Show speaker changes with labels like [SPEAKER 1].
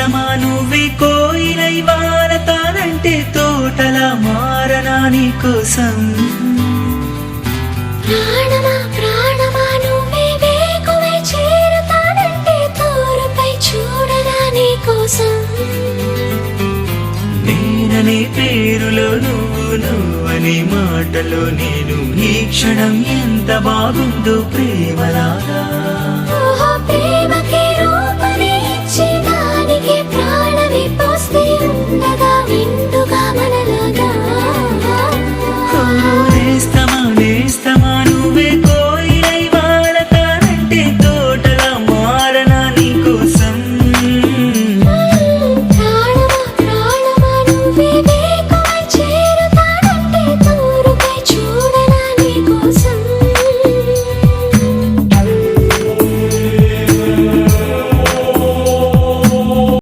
[SPEAKER 1] ప్రియతమా నువ్వే కోయిలై వారతానంటే తోటలా మారనా నీ కోసం
[SPEAKER 2] ప్రాణమా ప్రాణమా నువ్వే తోరుపై చూడనా నీ కోసం
[SPEAKER 1] నేననే పేరులో నువ్వు నువ్వనే మాటలో నేను ఈ క్షణం ఎంత బాగుందో ప్రేమలాగా.